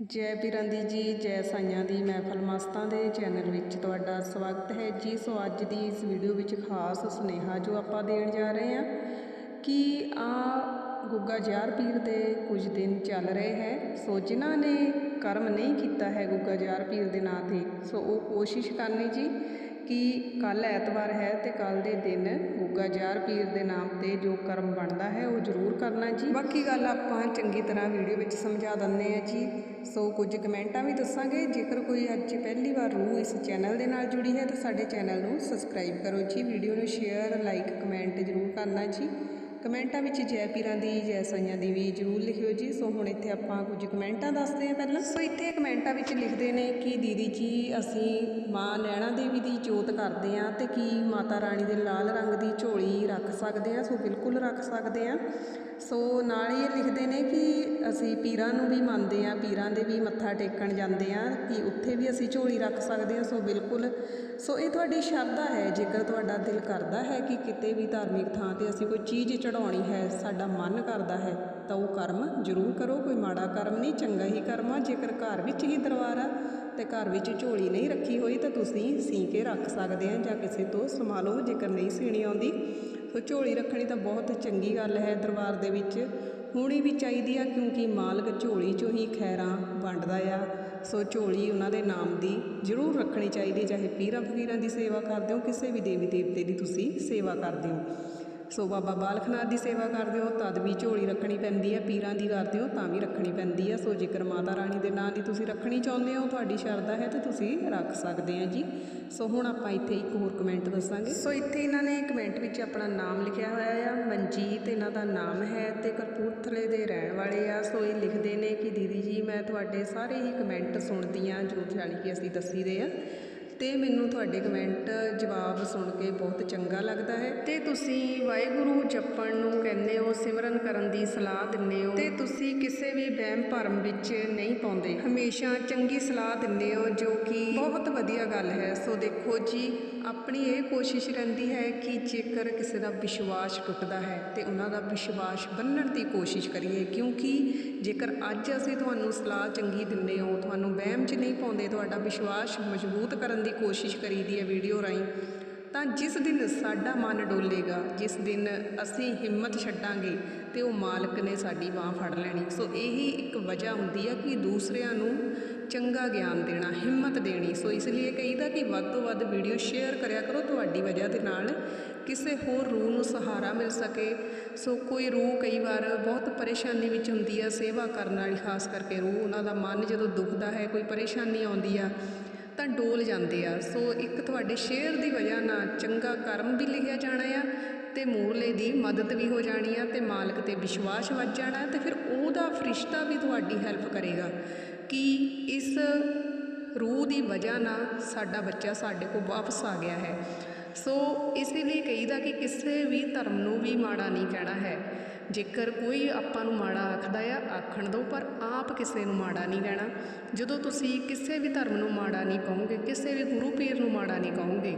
ਜੈ ਪੀਰਾਂ ਦੀ ਜੀ, ਜੈ ਸਾਈਆਂ ਦੀ ਮਹਿਫਲ ਮਸਤਾਂ ਦੇ ਚੈਨਲ ਵਿੱਚ ਤੁਹਾਡਾ ਸਵਾਗਤ ਹੈ ਜੀ। ਸੋ ਅੱਜ ਦੀ ਇਸ ਵੀਡੀਓ ਵਿੱਚ ਖਾਸ ਸੁਨੇਹਾ ਜੋ ਆਪਾਂ ਦੇਣ ਜਾ ਰਹੇ ਹਾਂ ਕਿ ਆ ਗੁੱਗਾ ਜਾਰ ਪੀਰ ਦੇ ਕੁਝ ਦਿਨ ਚੱਲ ਰਹੇ ਹੈ। ਸੋ ਜਿਨ੍ਹਾਂ ਨੇ ਕਰਮ ਨਹੀਂ ਕੀਤਾ ਹੈ ਗੁੱਗਾ ਜਾਰ ਪੀਰ ਦੇ ਨਾਂ ਤੇ, ਸੋ ਉਹ ਕੋਸ਼ਿਸ਼ ਕਰਨੀ ਜੀ ਕਿ ਕੱਲ ਐਤਵਾਰ ਹੈ ਤੇ ਕੱਲ ਦੇ ਦਿਨ ਗੁੱਗਾ ਜਾਰ ਪੀਰ ਦੇ ਨਾਮ ਤੇ ਜੋ ਕਰਮ ਬਣਦਾ ਹੈ ਉਹ ਜ਼ਰੂਰ ਕਰਨਾ ਜੀ। ਬਾਕੀ ਗੱਲ ਆਪਾਂ ਚੰਗੀ ਤਰ੍ਹਾਂ ਵੀਡੀਓ ਵਿੱਚ ਸਮਝਾ ਦਿੰਦੇ ਆ ਜੀ। ਸੋ ਕੁਝ ਕਮੈਂਟਾਂ ਵੀ ਦੱਸਾਂਗੇ। ਜੇਕਰ ਕੋਈ ਅੱਜ ਪਹਿਲੀ ਵਾਰ ਰੂਹ ਇਸ ਚੈਨਲ ਦੇ ਨਾਲ ਜੁੜੀ ਹੈ ਤਾਂ ਸਾਡੇ ਚੈਨਲ ਨੂੰ ਸਬਸਕ੍ਰਾਈਬ ਕਰੋ ਜੀ। ਵੀਡੀਓ ਨੂੰ ਸ਼ੇਅਰ, ਲਾਈਕ, ਕਮੈਂਟ ਜ਼ਰੂਰ ਕਰਨਾ ਜੀ। ਕਮੈਂਟਾਂ ਵਿੱਚ ਜੈ ਪੀਰਾਂ ਦੀ ਜੈ ਸਾਈਆਂ ਦੀ ਵੀ ਜਰੂਰ ਲਿਖਿਓ ਜੀ। ਸੋ ਹੁਣ ਇੱਥੇ ਆਪਾਂ ਕੁਝ ਕਮੈਂਟਾਂ ਦੱਸਦੇ ਹਾਂ ਪਹਿਲਾਂ। ਸੋ ਇੱਥੇ ਕਮੈਂਟਾਂ ਵਿੱਚ ਲਿਖਦੇ ਨੇ ਕਿ ਦੀਦੀ ਜੀ, ਅਸੀਂ ਮਾਂ ਨੈਣਾ ਦੇਵੀ ਦੀ ਜੋਤ ਕਰਦੇ ਹਾਂ ਤੇ ਕੀ ਮਾਤਾ ਰਾਣੀ ਦੇ ਲਾਲ ਰੰਗ ਦੀ ਝੋਲੀ ਰੱਖ ਸਕਦੇ ਹਾਂ? ਸੋ ਬਿਲਕੁਲ ਰੱਖ ਸਕਦੇ ਹਾਂ। ਸੋ ਨਾਲ ਹੀ ਇਹ ਲਿਖਦੇ ਨੇ ਕਿ ਅਸੀਂ ਪੀਰਾਂ ਨੂੰ ਵੀ ਮੰਨਦੇ ਹਾਂ, ਪੀਰਾਂ ਦੇ ਵੀ ਮੱਥਾ ਟੇਕਣ ਜਾਂਦੇ ਹਾਂ ਕਿ ਉੱਥੇ ਵੀ ਅਸੀਂ ਝੋਲੀ ਰੱਖ ਸਕਦੇ ਹਾਂ। ਸੋ ਬਿਲਕੁਲ। ਸੋ ਇਹ ਤੁਹਾਡੀ ਸ਼ਰਧਾ ਹੈ। ਜੇਕਰ ਤੁਹਾਡਾ ਦਿਲ ਕਰਦਾ ਹੈ ਕਿ ਕਿਤੇ ਵੀ ਧਾਰਮਿਕ ਥਾਂ ਤੇ ਅਸੀਂ ਕੋਈ ਚੀਜ਼ ਚੜ ਚੜਾਉਣੀ ਹੈ, ਸਾਡਾ ਮਨ ਕਰਦਾ ਹੈ, ਤਾਂ ਉਹ ਕਰਮ ਜ਼ਰੂਰ ਕਰੋ, ਕੋਈ ਮਾੜਾ ਕਰਮ ਨਹੀਂ, ਚੰਗਾ ਹੀ ਕਰਮ ਆ, ਜੇਕਰ ਘਰ ਵਿੱਚ ਹੀ ਦਰਬਾਰ ਆ ਤੇ ਘਰ ਵਿੱਚ ਝੋਲੀ ਨਹੀਂ ਰੱਖੀ ਹੋਈ ਤਾਂ ਤੁਸੀਂ ਸੀ ਕੇ ਰੱਖ ਸਕਦੇ ਆ ਜਾਂ ਕਿਸੇ ਤੋਂ ਸਮਾ ਲਓ ਜੇਕਰ ਨਹੀਂ ਸੀਣੀ ਆਉਂਦੀ। ਸੋ ਝੋਲੀ ਰੱਖਣੀ ਤਾਂ ਬਹੁਤ ਚੰਗੀ ਗੱਲ ਹੈ ਦਰਬਾਰ ਦੇ ਵਿੱਚ। ਹੋਣੀ ਵੀ ਚਾਹੀਦੀ ਆ, ਕਿਉਂਕਿ ਮਾਲਕ ਝੋਲੀ ਚੋਂ ਹੀ ਖੈਰਾਂ ਵੰਡਦਾ ਆ। ਸੋ ਝੋਲੀ ਉਹਨਾਂ ਦੇ ਨਾਮ ਦੀ ਜ਼ਰੂਰ ਰੱਖਣੀ ਚਾਹੀਦੀ, ਚਾਹੇ ਪੀਰਾਂ ਫਕੀਰਾਂ ਦੀ ਸੇਵਾ ਕਰਦੇ ਹੋ, ਕਿਸੇ ਵੀ ਦੇਵੀ ਦੇਵਤੇ ਦੀ ਤੁਸੀਂ ਸੇਵਾ ਕਰਦੇ ਹੋ। ਸੋ ਬਾਬਾ ਬਾਲਕਨਾਥ ਦੀ ਸੇਵਾ ਕਰਦੇ ਹੋ, ਤਦ ਵੀ ਝੋਲੀ ਰੱਖਣੀ ਪੈਂਦੀ ਹੈ, ਪੀਰਾਂ ਦੀ ਕਰਦੇ ਹੋ ਤਾਂ ਵੀ ਰੱਖਣੀ ਪੈਂਦੀ ਹੈ। ਸੋ ਜੇਕਰ ਮਾਤਾ ਰਾਣੀ ਦੇ ਨਾਂ ਦੀ ਤੁਸੀਂ ਰੱਖਣੀ ਚਾਹੁੰਦੇ ਹੋ, ਤੁਹਾਡੀ ਸ਼ਰਧਾ ਹੈ ਤਾਂ ਤੁਸੀਂ ਰੱਖ ਸਕਦੇ ਆ ਜੀ। ਸੋ ਹੁਣ ਆਪਾਂ ਇੱਥੇ ਇੱਕ ਹੋਰ ਕਮੈਂਟ ਦੱਸਾਂਗੇ। ਸੋ ਇੱਥੇ ਇਹਨਾਂ ਨੇ ਕਮੈਂਟ ਵਿੱਚ ਆਪਣਾ ਨਾਮ ਲਿਖਿਆ ਹੋਇਆ ਆ, ਮਨਜੀਤ ਇਹਨਾਂ ਦਾ ਨਾਮ ਹੈ ਤੇ ਕਪੂਰਥਲੇ ਦੇ ਰਹਿਣ ਵਾਲੇ ਆ। ਸੋ ਇਹ ਲਿਖਦੇ ਨੇ ਕਿ ਦੀਦੀ ਜੀ, ਮੈਂ ਤੁਹਾਡੇ ਸਾਰੇ ਹੀ ਕਮੈਂਟ ਸੁਣਦੀ ਆ ਜੋ ਜਾਣੀ ਕਿ ਅਸੀਂ ਦੱਸੀਦੇ ਆ। ਤੇ ਮੈਨੂੰ ਤੁਹਾਡੇ ਕਮੈਂਟ ਜਵਾਬ ਸੁਣ ਕੇ ਬਹੁਤ ਚੰਗਾ ਲੱਗਦਾ ਹੈ। ਤੇ ਤੁਸੀਂ ਵਾਹਿਗੁਰੂ ਜਪਣ ਨੂੰ ਕਹਿੰਦੇ ਹੋ, ਸਿਮਰਨ ਕਰਨ ਦੀ ਸਲਾਹ ਦਿੰਦੇ ਹੋ। ਤੇ ਤੁਸੀਂ ਕਿਸੇ ਵੀ ਵਹਿਮ ਭਰਮ ਵਿੱਚ ਨਹੀਂ ਪਾਉਂਦੇ। ਹਮੇਸ਼ਾ ਚੰਗੀ ਸਲਾਹ ਦਿੰਦੇ ਹੋ, ਜੋ ਕਿ ਬਹੁਤ ਵਧੀਆ ਗੱਲ ਹੈ। ਸੋ ਦੇਖੋ ਜੀ, ਆਪਣੀ ਇਹ ਕੋਸ਼ਿਸ਼ ਰਹਿੰਦੀ ਹੈ ਕਿ ਜੇਕਰ ਕਿਸੇ ਦਾ ਵਿਸ਼ਵਾਸ ਟੁੱਟਦਾ ਹੈ ਤੇ ਉਹਨਾਂ ਦਾ ਵਿਸ਼ਵਾਸ ਬੰਨਣ ਦੀ ਕੋਸ਼ਿਸ਼ ਕਰੀਏ। ਕਿਉਂਕਿ ਜੇਕਰ ਅੱਜ ਅਸੀਂ ਤੁਹਾਨੂੰ ਸਲਾਹ ਚੰਗੀ ਦਿੰਦੇ ਹੋ, ਤੁਹਾਨੂੰ ਵਹਿਮ 'ਚ ਨਹੀਂ ਪਾਉਂਦੇ, ਤੁਹਾਡਾ ਵਿਸ਼ਵਾਸ ਮਜ਼ਬੂਤ ਕਰਨ ਦੀ ਕੋਸ਼ਿਸ਼ ਕਰੀਦੀ ਹੈ ਵੀਡੀਓ ਰਾਹੀਂ, ਤਾਂ ਜਿਸ ਦਿਨ ਸਾਡਾ ਮਨ ਡੋਲੇਗਾ, ਜਿਸ ਦਿਨ ਅਸੀਂ ਹਿੰਮਤ ਛੱਡਾਂਗੇ ਤੇ ਉਹ ਮਾਲਕ ਨੇ ਸਾਡੀ ਬਾਹ ਫੜ ਲੈਣੀ। ਸੋ ਇਹੀ ਇੱਕ ਵਜ੍ਹਾ ਹੁੰਦੀ ਹੈ ਕਿ ਦੂਸਰਿਆਂ ਨੂੰ ਚੰਗਾ ਗਿਆਨ ਦੇਣਾ, ਹਿੰਮਤ ਦੇਣੀ। ਸੋ ਇਸ ਲਈ ਕਹੀਦਾ ਕਿ ਵੱਧ ਤੋਂ ਵੱਧ ਵੀਡੀਓ ਸ਼ੇਅਰ ਕਰਿਆ ਕਰੋ, ਤੁਹਾਡੀ ਵਜ੍ਹਾ ਦੇ ਨਾਲ ਕਿਸੇ ਹੋਰ ਰੂਹ ਨੂੰ ਸਹਾਰਾ ਮਿਲ ਸਕੇ। ਸੋ ਕੋਈ ਰੂਹ ਕਈ ਵਾਰ ਬਹੁਤ ਪਰੇਸ਼ਾਨੀ ਵਿੱਚ ਹੁੰਦੀ ਆ, ਸੇਵਾ ਕਰਨ ਵਾਲੀ, ਖਾਸ ਕਰਕੇ ਰੂਹ, ਉਹਨਾਂ ਦਾ ਮਨ ਜਦੋਂ ਦੁਖਦਾ ਹੈ, ਕੋਈ ਪਰੇਸ਼ਾਨੀ ਆਉਂਦੀ ਆ ਤਾਂ ਡੋਲ ਜਾਂਦੇ ਆ। ਸੋ ਇੱਕ ਤੁਹਾਡੇ ਸ਼ੇਅਰ ਦੀ ਵਜ੍ਹਾ ਨਾਲ ਚੰਗਾ ਕਰਮ ਵੀ ਲਿਖਿਆ ਜਾਣਾ ਆ ਤੇ ਮੂਰਲੇ ਦੀ ਮਦਦ ਵੀ ਹੋ ਜਾਣੀ ਆ ਤੇ ਮਾਲਕ ਤੇ ਵਿਸ਼ਵਾਸ ਵੱਜ ਜਾਣਾ ਤੇ ਫਿਰ ਉਹਦਾ ਫਰਿਸ਼ਤਾ ਵੀ ਤੁਹਾਡੀ ਹੈਲਪ ਕਰੇਗਾ ਕਿ ਇਸ ਰੂਹ ਦੀ ਵਜ੍ਹਾ ਨਾਲ ਸਾਡਾ ਬੱਚਾ ਸਾਡੇ ਕੋਲ ਵਾਪਸ ਆ ਗਿਆ ਹੈ। ਸੋ ਇਸ ਲਈ ਕਹੀਦਾ ਕਿ ਕਿਸੇ ਵੀ ਧਰਮ ਨੂੰ ਵੀ ਮਾੜਾ ਨਹੀਂ ਕਹਿਣਾ ਹੈ। ਜੇਕਰ ਕੋਈ ਆਪਾਂ ਨੂੰ ਮਾੜਾ ਆਖਦਾ ਆ, ਆਖਣ ਦਿਓ ਪਰ ਆਪ ਕਿਸੇ ਨੂੰ ਮਾੜਾ ਨਹੀਂ ਕਹਿਣਾ। ਜਦੋਂ ਤੁਸੀਂ ਕਿਸੇ ਵੀ ਧਰਮ ਨੂੰ ਮਾੜਾ ਨਹੀਂ ਕਹੋਗੇ, ਕਿਸੇ ਵੀ ਗੁਰੂ ਪੀਰ ਨੂੰ ਮਾੜਾ ਨਹੀਂ ਕਹੋਗੇ,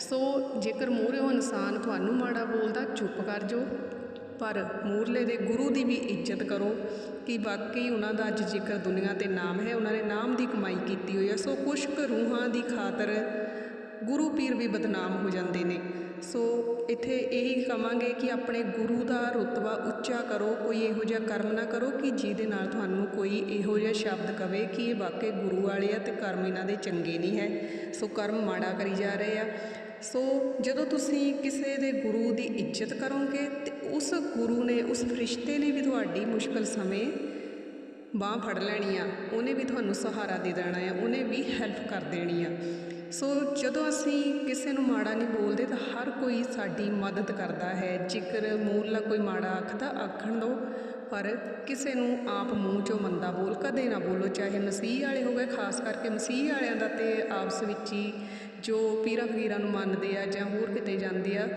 ਸੋ ਜੇਕਰ ਮੂਹਰਿਓਂ ਇਨਸਾਨ ਤੁਹਾਨੂੰ ਮਾੜਾ ਬੋਲਦਾ, ਚੁੱਪ ਕਰ ਜਾਓ। ਪਰ ਮੂਰਲੇ ਦੇ ਗੁਰੂ ਦੀ ਵੀ ਇੱਜ਼ਤ ਕਰੋ ਕਿ ਵਾਕਈ ਉਹਨਾਂ ਦਾ ਅੱਜ ਜੇਕਰ ਦੁਨੀਆ ਤੇ ਨਾਮ ਹੈ, ਉਹਨਾਂ ਨੇ ਨਾਮ ਦੀ ਕਮਾਈ ਕੀਤੀ ਹੋਈ ਹੈ ਸੋ ਕੁਛ ਰੂਹਾਂ ਦੀ ਖਾਤਰ ਗੁਰੂ ਪੀਰ ਵੀ ਬਦਨਾਮ ਹੋ ਜਾਂਦੇ ਨੇ। ਸੋ ਇੱਥੇ ਇਹੀ ਕਵਾਂਗੇ ਕਿ ਆਪਣੇ ਗੁਰੂ ਦਾ ਰੁਤਬਾ ਉੱਚਾ ਕਰੋ, ਕੋਈ ਇਹੋ ਜਿਹਾ ਕਰਮ ਨਾ ਕਰੋ ਕਿ ਜਿਹਦੇ ਨਾਲ ਤੁਹਾਨੂੰ ਕੋਈ ਇਹੋ ਜਿਹਾ ਸ਼ਬਦ ਕਵੇ ਕਿ ਇਹ ਵਾਕਈ ਗੁਰੂ ਵਾਲੇ ਆ ਤੇ ਕਰਮ ਇਹਨਾਂ ਦੇ ਚੰਗੇ ਨਹੀਂ ਹੈ। ਸੋ ਕਰਮ ਮਾੜਾ ਕਰੀ ਜਾ ਰਹੇ ਆ। ਸੋ ਜਦੋਂ ਤੁਸੀਂ ਕਿਸੇ ਦੇ ਗੁਰੂ ਦੀ ਇੱਜ਼ਤ ਕਰੋਗੇ ਤੇ ਉਸ ਗੁਰੂ ਨੇ, ਉਸ ਫਰਿਸ਼ਤੇ ਨੇ ਵੀ ਤੁਹਾਡੀ ਮੁਸ਼ਕਲ ਸਮੇਂ ਬਾਹ ਫੜ ਲੈਣੀ ਆ, ਉਹਨੇ ਵੀ ਤੁਹਾਨੂੰ ਸਹਾਰਾ ਦੇ ਦੇਣਾ ਆ, ਉਹਨੇ ਵੀ ਹੈਲਪ ਕਰ ਦੇਣੀ ਆ। ਸੋ ਜਦੋਂ ਅਸੀਂ ਕਿਸੇ ਨੂੰ ਮਾੜਾ ਨਹੀਂ ਬੋਲਦੇ ਤਾਂ ਹਰ ਕੋਈ ਸਾਡੀ ਮਦਦ ਕਰਦਾ ਹੈ। ਜੇਕਰ ਮੂਰਲਾ ਕੋਈ ਮਾੜਾ ਆਖਦਾ, ਆਖਣ ਦੋ, ਪਰ ਕਿਸੇ ਨੂੰ ਆਪ ਮੂੰਹ ਚੋਂ ਮੰਦਾ ਬੋਲ ਕਦੇ ਨਾ ਬੋਲੋ, ਚਾਹੇ ਮਸੀਹ ਵਾਲੇ ਹੋ ਗਏ, ਖਾਸ ਕਰਕੇ ਮਸੀਹ ਵਾਲਿਆਂ ਦਾ ਤੇ ਆਪਸ ਵਿੱਚ ਹੀ ਜੋ ਪੀਰਾਂ ਫਕੀਰਾਂ ਨੂੰ ਮੰਨਦੇ ਆ ਜਾਂ ਹੋਰ ਕਿਤੇ ਜਾਂਦੇ ਆ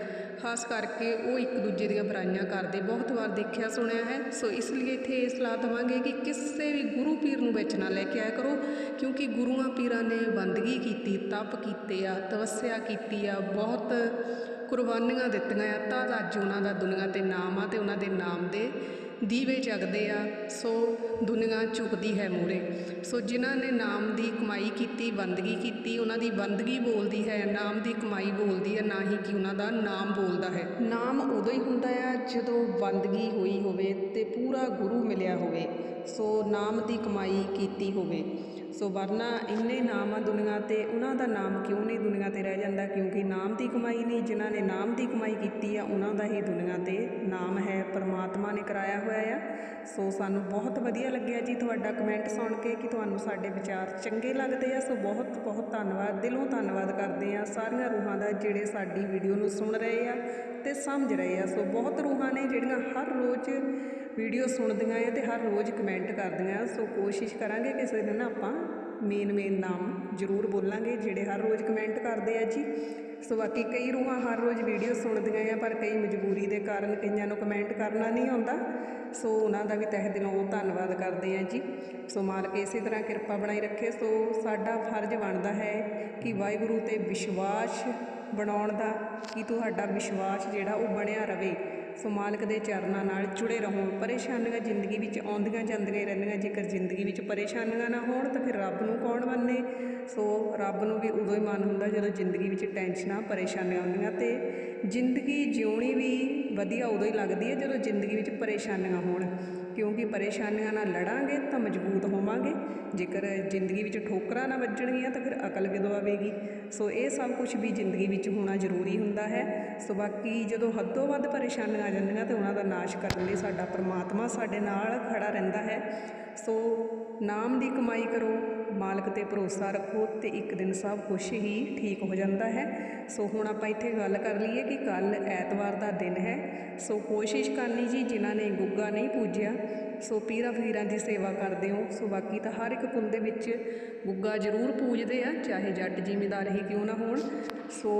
ਖਾਸ ਕਰਕੇ ਉਹ ਇੱਕ ਦੂਜੇ ਦੀਆਂ ਬੁਰਾਈਆਂ ਕਰਦੇ, ਬਹੁਤ ਵਾਰ ਦੇਖਿਆ, ਸੁਣਿਆ ਹੈ। ਸੋ ਇਸ ਲਈ ਇੱਥੇ ਇਹ ਸਲਾਹ ਦਵਾਂਗੇ ਕਿ ਕਿਸੇ ਵੀ ਗੁਰੂ ਪੀਰ ਨੂੰ ਵਿੱਚ ਨਾ ਲੈ ਕੇ ਆਇਆ ਕਰੋ, ਕਿਉਂਕਿ ਗੁਰੂਆਂ ਪੀਰਾਂ ਨੇ ਬੰਦਗੀ ਕੀਤੀ, ਤਪ ਕੀਤੇ ਆ, ਤਪੱਸਿਆ ਕੀਤੀ ਆ, ਬਹੁਤ ਕੁਰਬਾਨੀਆਂ ਦਿੱਤੀਆਂ ਆ। ਤਾਂ ਅੱਜ ਉਹਨਾਂ ਦਾ ਦੁਨੀਆ ਤੇ ਨਾਮ ਆ ਤੇ ਉਹਨਾਂ ਦੇ ਨਾਮ ਦੇ ਦੀਵੇ ਜਗਦੇ ਆ, ਸੋ ਦੁਨੀਆ ਝੁਕਦੀ ਹੈ ਮੂਰੇ ਸੋ ਜਿਨ੍ਹਾਂ ਨੇ ਨਾਮ ਦੀ ਕਮਾਈ ਕੀਤੀ, ਬੰਦਗੀ ਕੀਤੀ, ਉਹਨਾਂ ਦੀ ਬੰਦਗੀ ਬੋਲਦੀ ਹੈ, ਨਾਮ ਦੀ ਕਮਾਈ ਬੋਲਦੀ ਹੈ, ਨਾ ਹੀ ਕਿ ਉਹਨਾਂ ਦਾ ਨਾਮ ਬੋਲਦਾ ਹੈ। ਨਾਮ ਉਦੋਂ ਹੀ ਹੁੰਦਾ ਆ ਜਦੋਂ ਬੰਦਗੀ ਹੋਈ ਹੋਵੇ ਤੇ ਪੂਰਾ ਗੁਰੂ ਮਿਲਿਆ ਹੋਵੇ। ਸੋ ਨਾਮ ਦੀ ਕਮਾਈ ਕੀਤੀ ਹੋਵੇ। ਸੋ ਵਰਨਾ ਇੰਨੇ ਨਾਮ ਆ ਦੁਨੀਆ ਤੇ, ਉਹਨਾਂ ਦਾ ਨਾਮ ਕਿਉਂ ਨਹੀਂ ਦੁਨੀਆ ਤੇ ਰਹਿ ਜਾਂਦਾ? ਕਿਉਂਕਿ ਨਾਮ ਦੀ ਕਮਾਈ ਨਹੀਂ, ਜਿਨ੍ਹਾਂ ਨੇ ਨਾਮ ਦੀ ਕਮਾਈ ਕੀਤੀ ਆ, ਉਹਨਾਂ ਦਾ ਹੀ ਦੁਨੀਆ ਤੇ ਨਾਮ ਹੈ, ਪਰਮਾਤਮਾ ਨੇ ਕਰਾਇਆ ਹੋਇਆ ਆ। ਸੋ ਸਾਨੂੰ ਬਹੁਤ ਵਧੀਆ ਲੱਗਿਆ ਜੀ ਤੁਹਾਡਾ ਕਮੈਂਟ ਸੁਣ ਕੇ ਕਿ ਤੁਹਾਨੂੰ ਸਾਡੇ ਵਿਚਾਰ ਚੰਗੇ ਲੱਗਦੇ ਆ। ਸੋ ਬਹੁਤ ਬਹੁਤ ਧੰਨਵਾਦ, ਦਿਲੋਂ ਧੰਨਵਾਦ ਕਰਦੇ ਆ ਸਾਰੀਆਂ ਰੂਹਾਂ ਦਾ ਜਿਹੜੇ ਸਾਡੀ ਵੀਡੀਓ ਨੂੰ ਸੁਣ ਰਹੇ ਆ ਤੇ ਸਮਝ ਰਹੇ ਆ। ਸੋ ਬਹੁਤ ਰੂਹਾਂ ਨੇ ਜਿਹੜੀਆਂ ਹਰ ਰੋਜ਼ ਵੀਡੀਓ ਸੁਣਦੀਆਂ ਆ ਤੇ ਹਰ ਰੋਜ਼ ਕਮੈਂਟ ਕਰਦੀਆਂ। ਸੋ ਕੋਸ਼ਿਸ਼ ਕਰਾਂਗੇ ਕਿਸੇ ਦਿਨ ਆਪਾਂ ਮੇਨ ਮੇਨ ਨਾਮ ਜ਼ਰੂਰ ਬੋਲਾਂਗੇ, ਜਿਹੜੇ ਹਰ ਰੋਜ਼ ਕਮੈਂਟ ਕਰਦੇ ਆ ਜੀ। ਸੋ ਬਾਕੀ ਕਈ ਰੂਹਾਂ ਹਰ ਰੋਜ਼ ਵੀਡੀਓ ਸੁਣਦੀਆਂ ਆ, ਪਰ ਕਈ ਮਜਬੂਰੀ ਦੇ ਕਾਰਨ ਕਈਆਂ ਨੂੰ ਕਮੈਂਟ ਕਰਨਾ ਨਹੀਂ ਆਉਂਦਾ। ਸੋ ਉਹਨਾਂ ਦਾ ਵੀ ਤਹਿ ਦਿਲੋਂ ਧੰਨਵਾਦ ਕਰਦੇ ਆ ਜੀ। ਸੋ ਮਾਲਕ ਇਸੇ ਤਰ੍ਹਾਂ ਕਿਰਪਾ ਬਣਾਈ ਰੱਖੇ। ਸੋ ਸਾਡਾ ਫਰਜ਼ ਬਣਦਾ ਹੈ ਕਿ ਵਾਹਿਗੁਰੂ ਤੇ ਵਿਸ਼ਵਾਸ ਬਣਾਉਣ ਦਾ, ਕਿ ਤੁਹਾਡਾ ਵਿਸ਼ਵਾਸ ਜਿਹੜਾ ਉਹ ਬਣਿਆ ਰਵੇ ਸੋ ਮਾਲਕ ਦੇ ਚਰਨਾਂ ਨਾਲ ਜੁੜੇ ਰਹੋ। ਪਰੇਸ਼ਾਨੀਆਂ ਜ਼ਿੰਦਗੀ ਵਿੱਚ ਆਉਂਦੀਆਂ ਜਾਂਦੀਆਂ ਹੀ ਰਹਿੰਦੀਆਂ। ਜੇਕਰ ਜ਼ਿੰਦਗੀ ਵਿੱਚ ਪਰੇਸ਼ਾਨੀਆਂ ਨਾ ਹੋਣ, ਤਾਂ ਫਿਰ ਰੱਬ ਨੂੰ ਕੌਣ ਮੰਨੇ? ਸੋ ਰੱਬ ਨੂੰ ਵੀ ਉਦੋਂ ਹੀ ਮਨ ਹੁੰਦਾ ਜਦੋਂ ਜ਼ਿੰਦਗੀ ਵਿੱਚ ਟੈਨਸ਼ਨਾਂ, ਪਰੇਸ਼ਾਨੀਆਂ ਆਉਂਦੀਆਂ ਤੇ ਜ਼ਿੰਦਗੀ ਜਿਉਣੀ ਵੀ ਵਧੀਆ ਉਦੋਂ ਹੀ ਲੱਗਦੀ ਹੈ ਜਦੋਂ ਜ਼ਿੰਦਗੀ ਵਿੱਚ ਪਰੇਸ਼ਾਨੀਆਂ ਹੋਣ। ਕਿਉਂਕਿ ਪਰੇਸ਼ਾਨੀਆਂ ਨਾਲ ਲੜਾਂਗੇ ਤਾਂ ਮਜ਼ਬੂਤ ਹੋਵਾਂਗੇ। ਜੇਕਰ ਜ਼ਿੰਦਗੀ ਵਿੱਚ ਠੋਕਰਾਂ ਨਾ ਵੱਜਣਗੀਆਂ ਤਾਂ ਫਿਰ ਅਕਲ ਕਿਦੋਂ ਆਵੇਗੀ? ਸੋ ਇਹ ਸਭ ਕੁਝ ਵੀ ਜ਼ਿੰਦਗੀ ਵਿੱਚ ਹੋਣਾ ਜ਼ਰੂਰੀ ਹੁੰਦਾ ਹੈ। ਸੋ ਬਾਕੀ ਜਦੋਂ ਹੱਦੋਂ ਵੱਧ ਪਰੇਸ਼ਾਨੀਆਂ ਆ ਜਾਂਦੀਆਂ ਤਾਂ ਉਹਨਾਂ ਦਾ ਨਾਸ਼ ਕਰਨ ਲਈ ਸਾਡਾ ਪਰਮਾਤਮਾ ਸਾਡੇ ਨਾਲ ਖੜਾ ਰਹਿੰਦਾ ਹੈ। ਸੋ ਨਾਮ ਦੀ ਕਮਾਈ ਕਰੋ, ਮਾਲਕ ਤੇ ਭਰੋਸਾ ਰੱਖੋ ਤੇ ਇੱਕ ਦਿਨ ਸਭ ਕੁਝ ਹੀ ਠੀਕ ਹੋ ਜਾਂਦਾ ਹੈ। ਸੋ ਹੁਣ ਆਪਾਂ ਇੱਥੇ ਗੱਲ ਕਰ ਲਈਏ ਕਿ ਕੱਲ ਐਤਵਾਰ ਦਾ ਦਿਨ ਹੈ। ਸੋ ਕੋਸ਼ਿਸ਼ ਕਰਨੀ ਜੀ, ਜਿਨ੍ਹਾਂ ਨੇ ਗੁੱਗਾ ਨਹੀਂ ਪੂਜਿਆ, ਸੋ ਪੀਰਾਂ ਫਕੀਰਾਂ ਦੀ ਸੇਵਾ ਕਰਦੇ ਹੋ। ਸੋ ਬਾਕੀ ਤਾਂ ਹਰ ਇੱਕ ਕੁਲ ਦੇ ਵਿੱਚ ਗੁੱਗਾ ਜ਼ਰੂਰ ਪੂਜਦੇ ਆ, ਚਾਹੇ ਜੱਟ ਜ਼ਿਮੀਂਦਾਰ ਹੀ ਕਿਉਂ ਨਾ ਹੋਣ। ਸੋ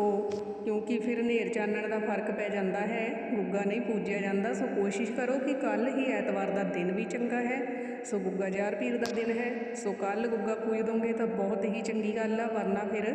ਕਿਉਂਕਿ ਫਿਰ ਹਨੇਰ ਚਾਨਣ ਦਾ ਫ਼ਰਕ ਪੈ ਜਾਂਦਾ ਹੈ, ਗੁੱਗਾ ਨਹੀਂ ਪੂਜਿਆ ਜਾਂਦਾ। ਸੋ ਕੋਸ਼ਿਸ਼ ਕਰੋ ਕਿ ਕੱਲ ਹੀ ਐਤਵਾਰ ਦਾ ਦਿਨ ਵੀ ਚੰਗਾ ਹੈ। ਸੋ ਗੁੱਗਾ ਜਾਰ ਪੀਰ ਦਾ ਦਿਨ ਹੈ। ਸੋ ਕੱਲ ਗੁੱਗਾ ਪੂਜ ਦੋਗੇ ਤਾਂ ਬਹੁਤ ਹੀ ਚੰਗੀ ਗੱਲ ਆ, ਵਰਨਾ ਫਿਰ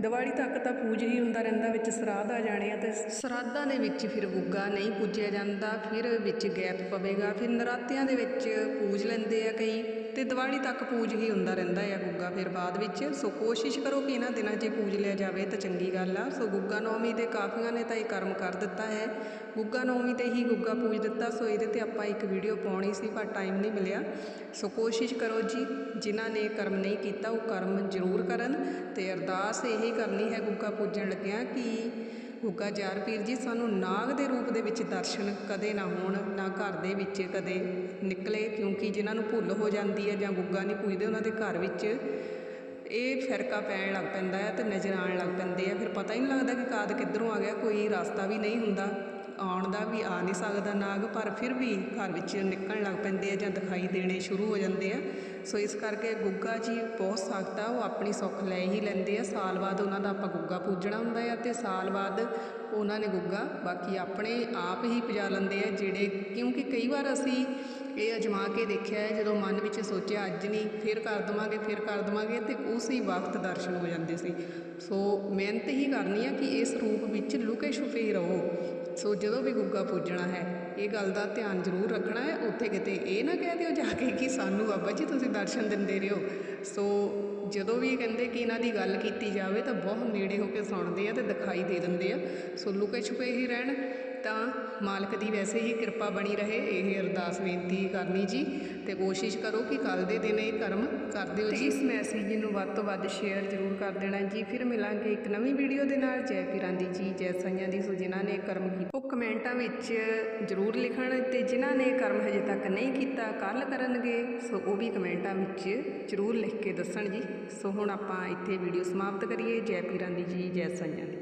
ਦੀਵਾਲੀ ਤੱਕ ਤਾਂ ਪੂਜ ਹੀ ਹੁੰਦਾ ਰਹਿੰਦਾ, ਵਿੱਚ ਸਰਾਧ ਆ ਜਾਣੇ ਆ ਤੇ ਸਰਾਧਾਂ ਦੇ ਵਿੱਚ ਫਿਰ ਗੁੱਗਾ ਨਹੀਂ ਪੂਜਿਆ ਜਾਂਦਾ, ਫਿਰ ਵਿੱਚ ਗੈਪ ਪਵੇਗਾ, ਫਿਰ ਨਰਾਤਿਆਂ ਦੇ ਵਿੱਚ ਪੂਜ ਲੈਂਦੇ ਆ ਕਈ। ਤੇ ਦੀਵਾਲੀ ਤੱਕ ਪੂਜ ਹੀ ਹੁੰਦਾ ਰਹਿੰਦਾ ਆ ਗੁੱਗਾ ਫਿਰ ਬਾਅਦ ਵਿੱਚ। ਸੋ ਕੋਸ਼ਿਸ਼ ਕਰੋ ਕਿ ਇਹਨਾਂ ਦਿਨਾਂ 'ਚ ਪੂਜ ਲਿਆ ਜਾਵੇ ਤਾਂ ਚੰਗੀ ਗੱਲ ਆ। ਸੋ ਗੁੱਗਾ ਨੌਮੀ ਦੇ ਕਾਫੀਆਂ ਨੇ ਤਾਂ ਇਹ ਕਰਮ ਕਰ ਦਿੱਤਾ ਹੈ। ਗੁੱਗਾ ਨੌਮੀ ਤੇ ਹੀ ਗੁੱਗਾ ਪੂਜ ਦਿੱਤਾ, ਸੋ ਇਹਦੇ ਤੇ ਆਪਾਂ ਇੱਕ ਵੀਡੀਓ ਪਾਉਣੀ ਸੀ, ਪਰ ਟਾਈਮ ਨਹੀਂ ਮਿਲਿਆ। ਸੋ ਕੋਸ਼ਿਸ਼ ਕਰੋ ਜੀ, ਜਿਨ੍ਹਾਂ ਨੇ ਕਰਮ ਨਹੀਂ ਕੀਤਾ, ਉਹ ਕਰਮ ਜ਼ਰੂਰ ਕਰਨ ਤੇ ਅਰਦਾਸ ਇਹੀ ਕਰਨੀ ਹੈ ਗੁੱਗਾ ਪੂਜਣ ਲੱਗਿਆ ਕਿ ਗੁੱਗਾ ਜਾਰ। ਪੀਰ ਜੀ ਸਾਨੂੰ ਨਾਗ ਦੇ ਰੂਪ ਦੇ ਵਿੱਚ ਦਰਸ਼ਨ ਕਦੇ ਨਾ ਹੋਣ, ਨਾ ਘਰ ਦੇ ਵਿੱਚ ਕਦੇ ਨਿਕਲੇ, ਕਿਉਂਕਿ ਜਿਨ੍ਹਾਂ ਨੂੰ ਭੁੱਲ ਹੋ ਜਾਂਦੀ ਹੈ ਜਾਂ ਗੁੱਗਾ ਨਹੀਂ ਪੂਜਦੇ, ਉਹਨਾਂ ਦੇ ਘਰ ਵਿੱਚ ਇਹ ਫਿਰਕਾ ਪੈਣ ਲੱਗ ਪੈਂਦਾ ਹੈ ਤੇ ਨਜ਼ਰ ਆਉਣ ਲੱਗ ਪੈਂਦੇ ਆ। ਫਿਰ ਪਤਾ ਹੀ ਨਹੀਂ ਲੱਗਦਾ ਕਿ ਕਾਦ ਕਿੱਧਰੋਂ ਆ ਗਿਆ, ਕੋਈ ਰਸਤਾ ਵੀ ਨਹੀਂ ਹੁੰਦਾ। ਆਉਣ ਦਾ ਵੀ ਆ ਨਹੀਂ ਸਕਦਾ ਨਾਗ, ਪਰ ਫਿਰ ਵੀ ਘਰ ਵਿੱਚ ਨਿਕਲਣ ਲੱਗ ਪੈਂਦੇ ਆ ਜਾਂ ਦਿਖਾਈ ਦੇਣੇ ਸ਼ੁਰੂ ਹੋ ਜਾਂਦੇ ਆ। ਸੋ ਇਸ ਕਰਕੇ ਗੁੱਗਾ ਜੀ ਬਹੁਤ ਸਖਤ ਆ, ਉਹ ਆਪਣੀ ਸੁੱਖ ਲੈ ਹੀ ਲੈਂਦੇ ਆ। ਸਾਲ ਬਾਅਦ ਉਹਨਾਂ ਦਾ ਆਪਾਂ ਗੁੱਗਾ ਪੂਜਣਾ ਹੁੰਦਾ ਆ ਤੇ ਸਾਲ ਬਾਅਦ ਉਹਨਾਂ ਨੇ ਗੁੱਗਾ ਬਾਕੀ ਆਪਣੇ ਆਪ ਹੀ ਪਜਾ ਲੈਂਦੇ ਆ, ਜਿਹੜੇ ਕਿਉਂਕਿ ਕਈ ਵਾਰ ਅਸੀਂ ਇਹ ਅਜਮਾ ਕੇ ਦੇਖਿਆ ਹੈ, ਜਦੋਂ ਮਨ ਵਿੱਚ ਸੋਚਿਆ ਅੱਜ ਨਹੀਂ, ਫਿਰ ਕਰ ਦਵਾਂਗੇ, ਫਿਰ ਕਰ ਦਵਾਂਗੇ ਤੇ ਉਸੇ ਵਕਤ ਦਰਸ਼ਨ ਹੋ ਜਾਂਦੇ ਸੀ। ਸੋ ਮਿਹਨਤ ਹੀ ਕਰਨੀ ਆ ਕਿ ਇਸ ਰੂਪ ਵਿੱਚ ਲੁਕੇ ਛੁਪੇ ਹੀ ਰਹੋ। ਸੋ ਜਦੋਂ ਵੀ ਗੁੱਗਾ ਪੂਜਣਾ ਹੈ, ਇਹ ਗੱਲ ਦਾ ਧਿਆਨ ਜ਼ਰੂਰ ਰੱਖਣਾ ਹੈ। ਉੱਥੇ ਕਿਤੇ ਇਹ ਨਾ ਕਹਿ ਦਿਓ ਜਾ ਕੇ ਕਿ ਸਾਨੂੰ ਬਾਬਾ ਜੀ ਤੁਸੀਂ ਦਰਸ਼ਨ ਦਿੰਦੇ ਰਹੋ। ਸੋ ਜਦੋਂ ਵੀ ਕਹਿੰਦੇ ਕਿ ਇਹਨਾਂ ਦੀ ਗੱਲ ਕੀਤੀ ਜਾਵੇ ਤਾਂ ਬਹੁਤ ਨੇੜੇ ਹੋ ਕੇ ਸੁਣਦੇ ਆ ਤੇ ਦਿਖਾਈ ਦੇ ਦਿੰਦੇ ਆ। ਸੋ ਲੁਕੇ ਛੁਪੇ ਹੀ ਰਹਿਣ। ਤਾਂ ਮਾਲਕ ਦੀ ਵੈਸੇ ਹੀ ਕਿਰਪਾ ਬਣੀ ਰਹੇ ਇਹ ਅਰਦਾਸ ਬੇਨਤੀ ਕਰਨੀ ਜੀ। ਤੇ ਕੋਸ਼ਿਸ਼ ਕਰੋ ਕਿ ਕੱਲ ਦੇ ਦਿਨ ਇਹ ਕਰਮ ਕਰ ਦਿਓ ਜੀ। ਇਸ ਮੈਸੇਜ ਨੂੰ ਵੱਧ ਤੋਂ ਵੱਧ ਸ਼ੇਅਰ ਜ਼ਰੂਰ ਕਰ ਦੇਣਾ ਜੀ। ਫਿਰ ਮਿਲਾਂਗੇ ਇੱਕ ਨਵੀਂ ਵੀਡੀਓ ਦੇ ਨਾਲ। ਜੈ ਪੀਰਾਂ ਦੀ ਜੀ ਜੈ ਸਾਈਆਂ ਦੀ ਸੋ ਜਿਨ੍ਹਾਂ ਨੇ ਕਰਮ ਕੀਤੇ। ਉਹ ਕਮੈਂਟਾਂ ਵਿੱਚ ਜ਼ਰੂਰ ਲਿਖਣ ਤੇ ਜਿਨ੍ਹਾਂ ਨੇ ਕਰਮ ਹਜੇ ਤੱਕ ਨਹੀਂ ਕੀਤਾ ਕੱਲ ਕਰਨਗੇ। ਸੋ ਉਹ ਵੀ ਕਮੈਂਟਾਂ ਵਿੱਚ ਜ਼ਰੂਰ ਲਿਖ ਕੇ ਦੱਸਣ ਜੀ। ਸੋ ਹੁਣ ਆਪਾਂ ਇੱਥੇ ਵੀਡੀਓ ਸਮਾਪਤ ਕਰੀਏ। ਜੈ ਪੀਰਾਂ ਦੀ ਜੀ ਜੈ ਸਾਈਆਂ ਦੀ।